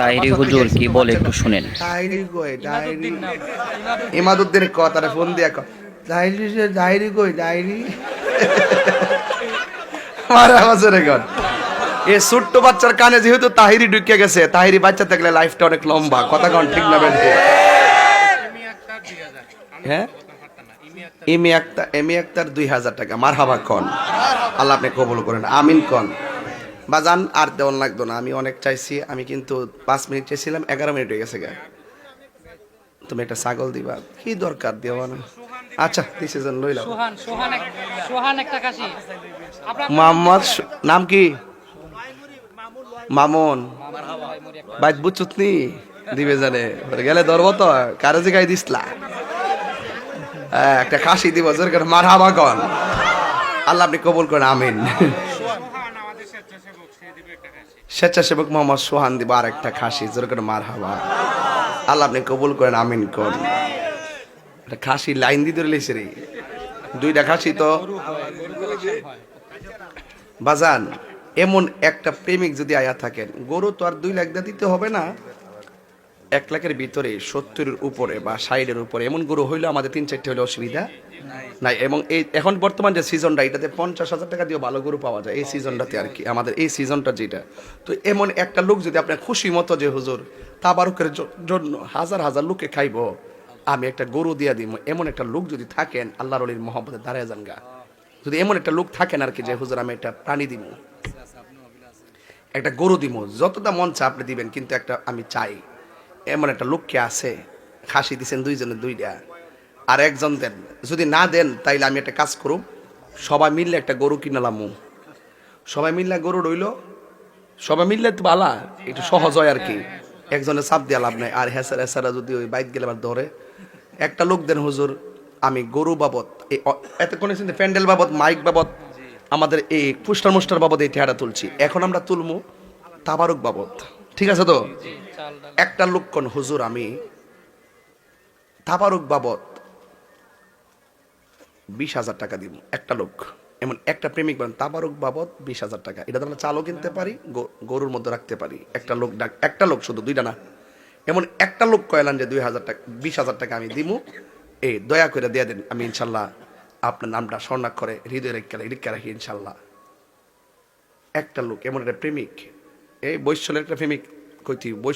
তাহিরি হুজুর কি বলে একটু শুনেন। ডায়েরি কই ইমাদুদ্দিন ক তারা ফোন দিয়া ক। ডায়েরি সে ডায়েরি কই ডায়েরি মারা বছরে গন এ ছোট্ট বাচ্চার কানে যেহেতু তাহিরি ঢুকে গেছে তাহিরি বাচ্চা থাকলে লাইফটা অনেক লম্বা কথা কন ঠিক না বেন হ্যাঁ? এমি একটা এমি একটার দুই হাজার টাকা মার হাবা কন। আল্লাহ আপনি কবুল করেন আমিন কন। বাজান আর দেওয়ান লাগতো না। আমি অনেক চাইছি আমি কিন্তু পাঁচ মিনিট চাইছিলাম এগারো মিনিট হয়ে গেছে গা। তুমি একটা ছাগল দিবা কি দরকার দেওয়া না আচ্ছা লইলাম একটা কাশি। আপনার মোহাম্মদ নাম কি? মামুন। বাইত বুঝছুত নি দিবে জানে। গেলে ধরব তো কারে জিগাই দিসলা? হ্যাঁ, একটা খাসি দিব জোর করে মার হাবা কন। আল্লাহ আপনি কবুল করেন আমিন। স্বেচ্ছাসেবক মোহাম্মদ সোহান দিব আর একটা খাসি, জোর করে মার হাবা আল্লাহ আপনি কবুল করেন, আমিন একটা খাসি লাইন দিতে রইলেছে রে। দুইটা খাসি তো। বাজান, এমন একটা প্রেমিক যদি আয়া থাকেন, গরু তো আর দুই লাখ দিয়ে দিতে হবে না। এক লাখের ভিতরে সত্তরের উপরে বা ষাটের উপরে এমন গরু হইলে আমাদের তিন চারটে হলে অসুবিধা নাই। এবং এই এখন বর্তমান যে সিজনটা এটাতে পঞ্চাশ হাজার টাকা দিয়ে ভালো গরু পাওয়া যায় এই সিজনটাতে আর কি আমাদের এই সিজনটা যেটা। তো এমন একটা লোক যদি আপনার খুশি মতো যে হুজুর তাবারুকের জন্য হাজার হাজার লোককে খাইবো আমি একটা গরু দিয়া দিব এমন একটা লোক যদি থাকেন আল্লাহর অলির মহব্বতে দাঁড়ায় যান গা যদি এমন একটা লোক থাকেন আর কি যে হুজুর আমি একটা প্রাণী দিব একটা গরু দিব যতটা মন চা আপনি দিবেন কিন্তু একটা আমি চাই। এমন একটা লোককে আছে, খাসি দিছেন দুইজনে দুইটা। আর একজন দেন, যদি না দেন তাইলে আমি একটা কাজ করুম, সবাই মিললে একটা গরু কিনালামু সবাই মিললে গরু রইল, সবাই মিললে তো বালা, একটু সহজ হয় আর কি। একজনে চাপ দিয়ে লাভ নাই, আর হেসার হেসারা যদি ওই বাইক গেলে আবার ধরে। একটা লোক দেন, হুজুর, আমি গরু বাবদ অ- এতক্ষণ শুনতে প্যান্ডেল বাবদ, মাইক বাবদ, আমাদের এই পুস্টার মুস্টার বাবদ এই টেহারা তুলছি। এখন আমরা তুলমু তাবারক বাবদ। ঠিক আছে তো? একটা লোক কোন হুজুর, আমি তাবারক বাবদ বিশ হাজার টাকা দিব, একটা লোক। এমন একটা প্রেমিক বলেন, তাবারক বাবদ বিশ হাজার টাকা, এটা আমরা চালও কিনতে পারি গরুর মধ্যে রাখতে পারি। একটা লোক ডাক, একটা লোক শুধু, দুইটা না। এমন একটা লোক কয়লান যে, দুই হাজার টাকা, বিশ হাজার টাকা আমি দিমু, এই দয়া করে দিয়ে দেন, আমি ইনশাল্লাহ আপনার নামটা স্বর্ণাক্ষরে, হৃদয় রেখে রেখে রাখি ইনশাল্লাহ। একটা লোক, এমন একটা প্রেমিক, এই বৈশ্যলের একটা প্রেমিক, কইতি বৈশ্য